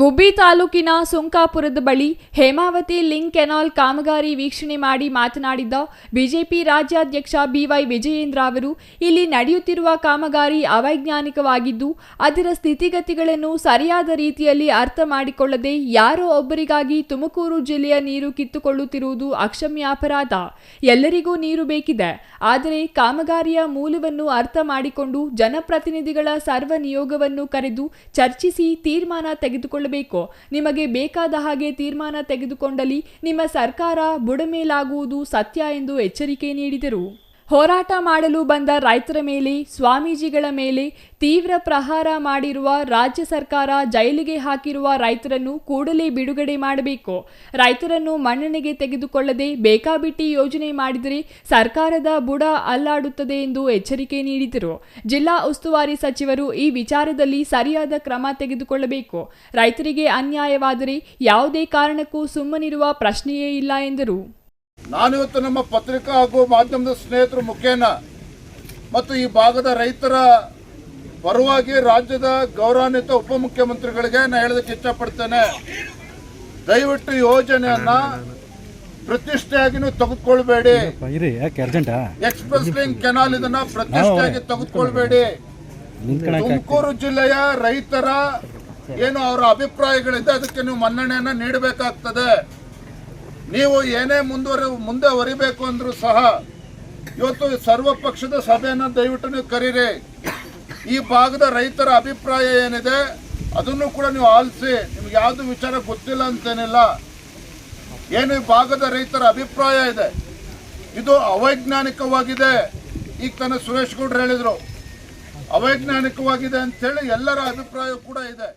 ಗುಬ್ಬಿ ತಾಲೂಕಿನ ಸುಂಕಾಪುರದ ಬಳಿ Hemavathi link canal ಕಾಮಗಾರಿ ವೀಕ್ಷಣೆ ಮಾಡಿ ಮಾತನಾಡಿದ ಬಿಜೆಪಿ ರಾಜ್ಯಾಧ್ಯಕ್ಷ ಬಿವೈ ವಿಜಯೇಂದ್ರ ಅವರು, ಇಲ್ಲಿ ನಡೆಯುತ್ತಿರುವ ಕಾಮಗಾರಿ ಅವೈಜ್ಞಾನಿಕವಾಗಿದ್ದು, ಅದರ ಸ್ಥಿತಿಗತಿಗಳನ್ನು ಸರಿಯಾದ ರೀತಿಯಲ್ಲಿ ಅರ್ಥ ಮಾಡಿಕೊಳ್ಳದೆ ಯಾರೋ ಒಬ್ಬರಿಗಾಗಿ ತುಮಕೂರು ಜಿಲ್ಲೆಯ ನೀರು ಕಿತ್ತುಕೊಳ್ಳುತ್ತಿರುವುದು ಅಕ್ಷಮ್ಯ ಅಪರಾಧ. ಎಲ್ಲರಿಗೂ ನೀರು ಬೇಕಿದೆ. ಆದರೆ ಕಾಮಗಾರಿಯ ಮೂಲವನ್ನು ಅರ್ಥ ಮಾಡಿಕೊಂಡು ಜನಪ್ರತಿನಿಧಿಗಳ ಸರ್ವ ನಿಯೋಗವನ್ನು ಕರೆದು ಚರ್ಚಿಸಿ ತೀರ್ಮಾನ ತೆಗೆದುಕೊಳ್ಳಬೇಕು? ನಿಮಗೆ ಬೇಕಾದ ಹಾಗೆ ತೀರ್ಮಾನ ತೆಗೆದುಕೊಂಡಲ್ಲಿ ನಿಮ್ಮ ಸರ್ಕಾರ ಬುಡಮೇಲಾಗುವುದು ಸತ್ಯ ಎಂದು ಎಚ್ಚರಿಕೆ ನೀಡಿದರು. ಹೋರಾಟ ಮಾಡಲು ಬಂದ ರೈತರ ಮೇಲೆ, ಸ್ವಾಮೀಜಿಗಳ ಮೇಲೆ ತೀವ್ರ ಪ್ರಹಾರ ಮಾಡಿರುವ ರಾಜ್ಯ ಸರ್ಕಾರ ಜೈಲಿಗೆ ಹಾಕಿರುವ ರೈತರನ್ನು ಕೂಡಲೇ ಬಿಡುಗಡೆ ಮಾಡಬೇಕು. ರೈತರನ್ನು ಮನ್ನಣೆಗೆ ತೆಗೆದುಕೊಳ್ಳದೆ ಬೇಕಾಬಿಟ್ಟಿ ಯೋಜನೆ ಮಾಡಿದರೆ ಸರ್ಕಾರದ ಬುಡ ಅಲ್ಲಾಡುತ್ತದೆ ಎಂದು ಎಚ್ಚರಿಕೆ ನೀಡಿದರು. ಜಿಲ್ಲಾ ಉಸ್ತುವಾರಿ ಸಚಿವರು ಈ ವಿಚಾರದಲ್ಲಿ ಸರಿಯಾದ ಕ್ರಮ ತೆಗೆದುಕೊಳ್ಳಬೇಕು. ರೈತರಿಗೆ ಅನ್ಯಾಯವಾದರೆ ಯಾವುದೇ ಕಾರಣಕ್ಕೂ ಸುಮ್ಮನಿರುವ ಪ್ರಶ್ನೆಯೇ ಇಲ್ಲ ಎಂದರು. ನಾನಿವತ್ತು ನಮ್ಮ ಪತ್ರಿಕಾ ಹಾಗೂ ಮಾಧ್ಯಮದ ಸ್ನೇಹಿತರ ಮುಖೇನ ಮತ್ತು ಈ ಭಾಗದ ರೈತರ ಪರವಾಗಿ ರಾಜ್ಯದ ಗೌರವಾನ್ವಿತ ಉಪಮುಖ್ಯಮಂತ್ರಿಗಳಿಗೆ ನಾನು ಹೇಳೋದಕ್ಕೆ ಇಷ್ಟಪಡ್ತೇನೆ. ದಯವಿಟ್ಟು ಯೋಜನೆಯನ್ನ ಪ್ರತಿಷ್ಠೆಯಾಗಿ ನೀವು ತೆಗೆದುಕೊಳ್ಬೇಡಿ. ಎಕ್ಸ್ಪ್ರೆಸ್ ಲೈನ್ ಕೆನಾಲ್ ಇದನ್ನ ಪ್ರತಿಷ್ಠೆಯಾಗಿ ತೆಗೆದುಕೊಳ್ಬೇಡಿ. ತುಮಕೂರು ಜಿಲ್ಲೆಯ ರೈತರ ಏನು ಅವರ ಅಭಿಪ್ರಾಯಗಳಿದೆ ಅದಕ್ಕೆ ನೀವು ಮನ್ನಣೆಯನ್ನ ನೀಡಬೇಕಾಗ್ತದೆ. ನೀವು ಏನೇ ಮುಂದುವರಿ, ಮುಂದೆ ಹೊರಿಬೇಕು ಅಂದ್ರೂ ಸಹ ಇವತ್ತು ಸರ್ವ ಪಕ್ಷದ ಸಭೆಯನ್ನು ದಯವಿಟ್ಟು ನೀವು ಕರೀರಿ. ಈ ಭಾಗದ ರೈತರ ಅಭಿಪ್ರಾಯ ಏನಿದೆ, ಅದನ್ನು ಕೂಡ ನೀವು ಆಲಿಸಿ, ನಿಮ್ಗೆ ಯಾವುದು ವಿಚಾರ ಗೊತ್ತಿಲ್ಲ ಅಂತೇನಿಲ್ಲ. ಏನು ಈ ಭಾಗದ ರೈತರ ಅಭಿಪ್ರಾಯ ಇದೆ, ಇದು ಅವೈಜ್ಞಾನಿಕವಾಗಿದೆ ಈಗ ತಾನೇ ಸುರೇಶ್ ಗೌಡ್ರು ಹೇಳಿದ್ರು. ಅವೈಜ್ಞಾನಿಕವಾಗಿದೆ ಅಂತೇಳಿ ಎಲ್ಲರ ಅಭಿಪ್ರಾಯ ಕೂಡ ಇದೆ.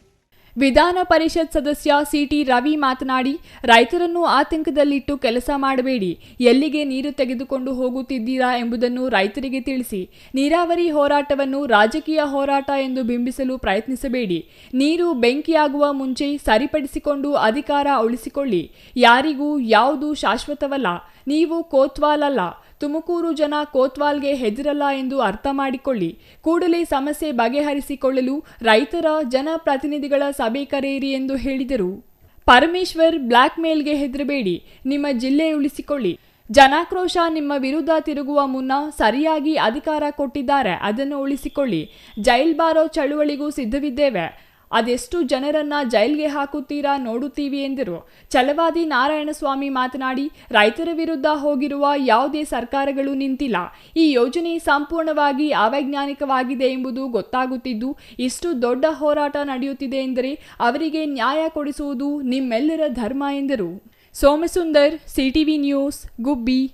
ವಿಧಾನ ಪರಿಷತ್ ಸದಸ್ಯ ಸಿಟಿ ರವಿ ಮಾತನಾಡಿ, ರೈತರನ್ನು ಆತಂಕದಲ್ಲಿಟ್ಟು ಕೆಲಸ ಮಾಡಬೇಡಿ, ಎಲ್ಲಿಗೆ ನೀರು ತೆಗೆದುಕೊಂಡು ಹೋಗುತ್ತಿದ್ದೀರಾ ಎಂಬುದನ್ನು ರೈತರಿಗೆ ತಿಳಿಸಿ. ನೀರಾವರಿ ಹೋರಾಟವನ್ನು ರಾಜಕೀಯ ಹೋರಾಟ ಎಂದು ಬಿಂಬಿಸಲು ಪ್ರಯತ್ನಿಸಬೇಡಿ. ನೀರು ಬೆಂಕಿಯಾಗುವ ಮುಂಚೆ ಸರಿಪಡಿಸಿಕೊಂಡು ಅಧಿಕಾರ ಉಳಿಸಿಕೊಳ್ಳಿ. ಯಾರಿಗೂ ಯಾವುದು ಶಾಶ್ವತವಲ್ಲ. ನೀವು ಕೋತ್ವಾಲ್ ಅಲ್ಲ ತುಮಕೂರು ಜನ ಕೋತ್ವಾಲ್ಗೆ ಹೆದರಲ್ಲ ಎಂದು ಅರ್ಥ ಮಾಡಿಕೊಳ್ಳಿ. ಕೂಡಲೇ ಸಮಸ್ಯೆ ಬಗೆಹರಿಸಿಕೊಳ್ಳಲು ರೈತರ ಜನಪ್ರತಿನಿಧಿಗಳ ಸಭೆ ಕರೆಯಿರಿ ಎಂದು ಹೇಳಿದರು. ಪರಮೇಶ್ವರ್ ಬ್ಲ್ಯಾಕ್ ಮೇಲ್ಗೆ ಹೆದರಬೇಡಿ. ನಿಮ್ಮ ಜಿಲ್ಲೆ ಉಳಿಸಿಕೊಳ್ಳಿ. ಜನಾಕ್ರೋಶ ನಿಮ್ಮ ವಿರುದ್ಧ ತಿರುಗುವ ಮುನ್ನ ಸರಿಯಾಗಿ ಅಧಿಕಾರ ಕೊಟ್ಟಿದ್ದಾರೆ. ಅದನ್ನು ಉಳಿಸಿಕೊಳ್ಳಿ. ಜೈಲ್ ಬಾರೋ ಚಳುವಳಿಗೂ ಸಿದ್ಧವಿದ್ದೇವೆ. ಅದೆಷ್ಟು ಜನರನ್ನ ಜೈಲ್ಗೆ ಹಾಕುತ್ತೀರಾ ನೋಡುತ್ತೀವಿ ಎಂದರು. ಛಲವಾದಿ ನಾರಾಯಣಸ್ವಾಮಿ ಮಾತನಾಡಿ, ರೈತರ ವಿರುದ್ಧ ಹೋಗಿರುವ ಯಾವುದೇ ಸರ್ಕಾರಗಳು ನಿಂತಿಲ್ಲ. ಈ ಯೋಜನೆ ಸಂಪೂರ್ಣವಾಗಿ ಅವೈಜ್ಞಾನಿಕವಾಗಿದೆ ಎಂಬುದು ಗೊತ್ತಾಗುತ್ತಿದ್ದು, ಇಷ್ಟು ದೊಡ್ಡ ಹೋರಾಟ ನಡೆಯುತ್ತಿದೆ ಎಂದರೆ ಅವರಿಗೆ ನ್ಯಾಯ ಕೊಡಿಸುವುದು ನಿಮ್ಮೆಲ್ಲರ ಧರ್ಮ ಎಂದರು. Somasundar, CTV news, Gubbi.